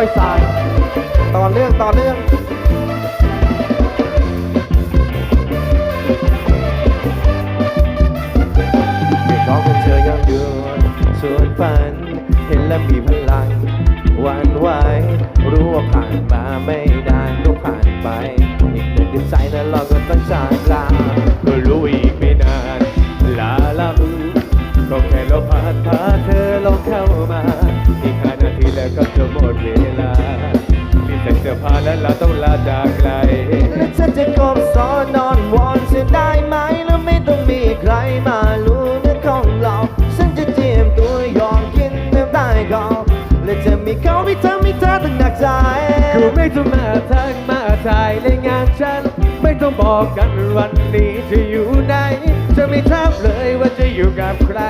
ค่อยๆสาย ต่อเนื่องต่อเนื่องไม่ขอเป็นเธอยังอยู่ส่วนฝัน เห็นแล้วมีพลังหวันไหวรู้ว่าผ่านมาไม่นานก็ผ่านไปอีกหนึ่งเดือใจนั้นเราก็ต้องจากลา เวลารีบใส่เสื้อผ้าแล้วเราต้องลาจากไกลแล้วฉันจะกบสอนนอนวอนเสียได้ไหมแล้วไม่ต้องมีใครมารู้เรื่องของเราฉันจะเจียมตัวยอมกินน้ำตาเขาและจะมีเขามีเธอไมีเธอตั้งหนักใจกูไม่ต้องมาทักมาถ่ายในงานฉัน ไม่ต้องบอกกันวันนี้จะอยู่ไหนจะไม่ถามเลยว่าจะอยู่กับใคร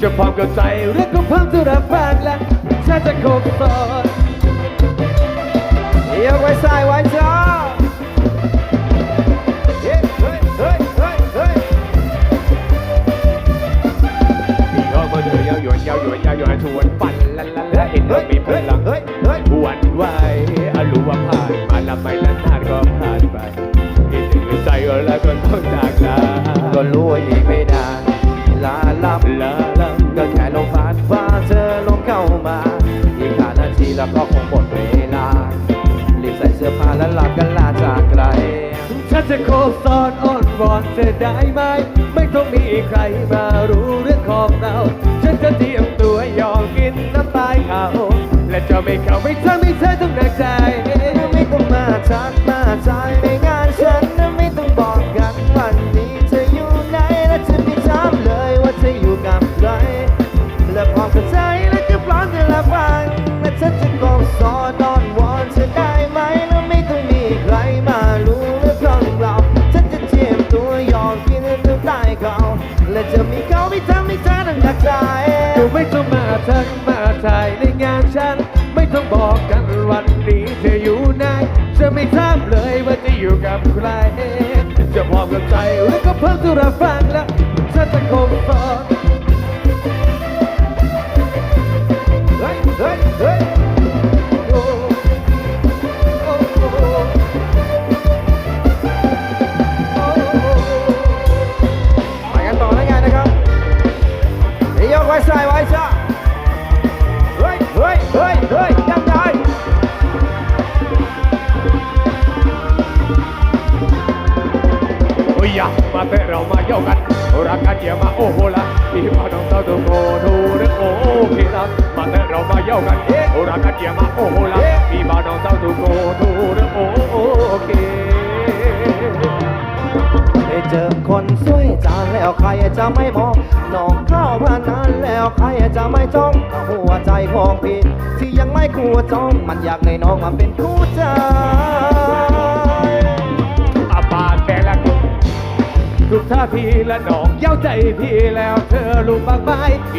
จะพร้อมกับใจเรื่องของความจะรับฟังและ ฉันจะคบ ได้ไหม ไม่ต้องมีใครมารู้เรื่องของเรา ฉันจะเตรียมตัวยอมกินน้ำตายเขา และจะไม่เข้าไม่ทำให้เธอต้องหนักใจ ไม่ต้องมาทักมาใจ กูไม่ต้องมาทักมาถ่ายในงานฉัน ไม่ต้องบอกกันวันนี้เธออยู่ไหนจะไม่ถามเลยว่าจะอยู่กับใคร จะพร้อมกับใจแล้วก็เพิ่มตัวรับฟังแล้วฉันจะคงฟอน เตะเราเย่ากันรักกันอย่ามาโอ้โหละที่มาน้องเต้าตัวโกทูเรื่องโอเคได้เจอคนสวยจานแล้วใครจะไม่มองน้องเข้าพานั้นแล้วใครจะไม่จ้องก็หัวใจของพี่ที่ยังไม่คู่จ้องมันอยากให้น้องมาเป็นคู่ใจอาบานแปลละทุกท่าทีและน้องเย้าใจพี่แล้วเธอรู้บ้างไหม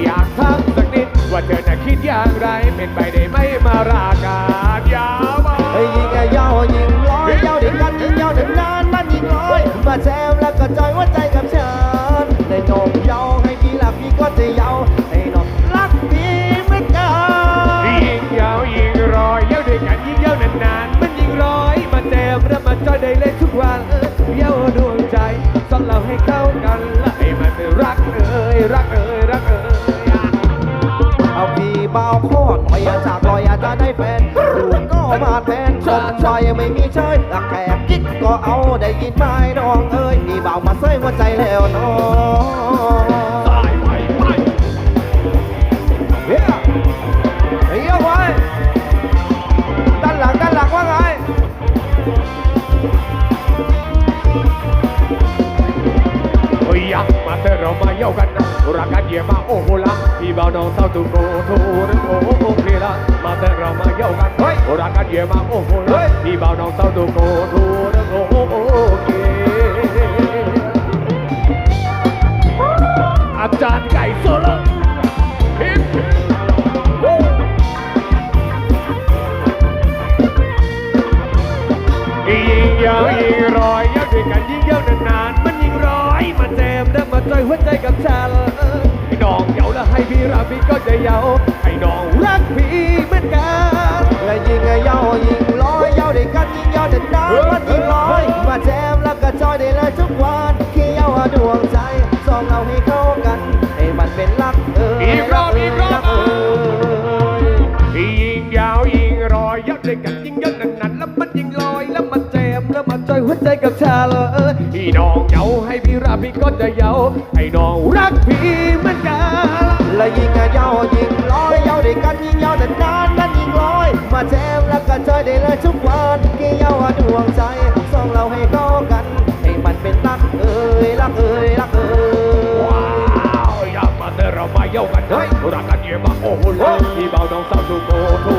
อยากถามสักนิด ว่าเธอจะคิดอย่างไร เป็นไปได้ไหมมาราการยาวมาเฮ้ยยิงอะยาวยิงร้อยยาวเดียวกันยิงยาวถึงนานมันยิงร้อยมาแซมแล้วก็จอยหัวใจกับฉันได้นมยาวให้พี่รักพี่ก็จะยาวให้น้องรักพี่เหมือนกันยิงยาวยิงรอยเย้าด้วยกันยิงยาวนานๆมันยิงร้อยมาแจมแล้วมาจอยได้เลยทุกวันเย้าดวงใจสอนเราให้เข้ากันและให้มันเป็นรักเอ่ยรักเอ่ยรักเอ่ยอะเอาพี่ เบาโคตรหน่อยจากลอยอาจจะได้แฟนดูก็มาแทนชมชอยไม่มีเชยแต่แขกกิ๊กก็เอาได้ยินไหมน้องเอ้ยพี่เบามาเซยหัวใจแล้วน้อง น้องสาวตุโกโทรโอ้โอเคละมาเถอะเรามาเย้ากันเฮ้ยรักกันเยี่ยมาโอ้โหละพี่บ่าวน้องสาวตุโกโทรโอ้โอเคอาจารย์ไก่โซโล่ฮิปยิงยาวยิ่งรอยยาวด้วยกันยิ่งยาวนานๆมันยิ่งร้อยมาแจมแล้วมาจอยหัวใจกับฉัน องเยาและให้พี่รักพี่ก็จะเยาให้น้องรักพี่เหมือนกันและยิงเย้ายิงร้อยเยาได้วยกันยิงเย้าได้นานวันยิงร้อยมาแจมแล้วก็จอยได้เลยทุกวันขี้เย้าดวงใจสองเราให้เข้ากันให้มันเป็นรักเอออีกรอบอีกรอบเออยิงยาวยิงร้อยเยาได้วยกันยิงเย้าหนักหนักแล้วมันยิงลอยแล้วมันแจมแล้วมันจอยหัวใจกับฉัน พี่น้องเหยาให้พี่รักพี่ก็จะเหยาให้น้องรักพี่เหมือนกัน และยิงอะยาวยิงร้อยยาวด้วยกันยิงยาวนานนานๆนั้นยิงร้อย มาแจมรักกันจอยได้เลยทุกวันกี่ยาวอะดวงใจสองเราให้เข้ากัน ให้มันเป็นรักเอ่ยรักเอ่ยรักเอ่ย ว้าวอยากมาเจอเรามาเย้ากันเฮ้ยรักกันเยี่ยมมาโอ้โหเลยที่เบาน้องสาวสุโขทู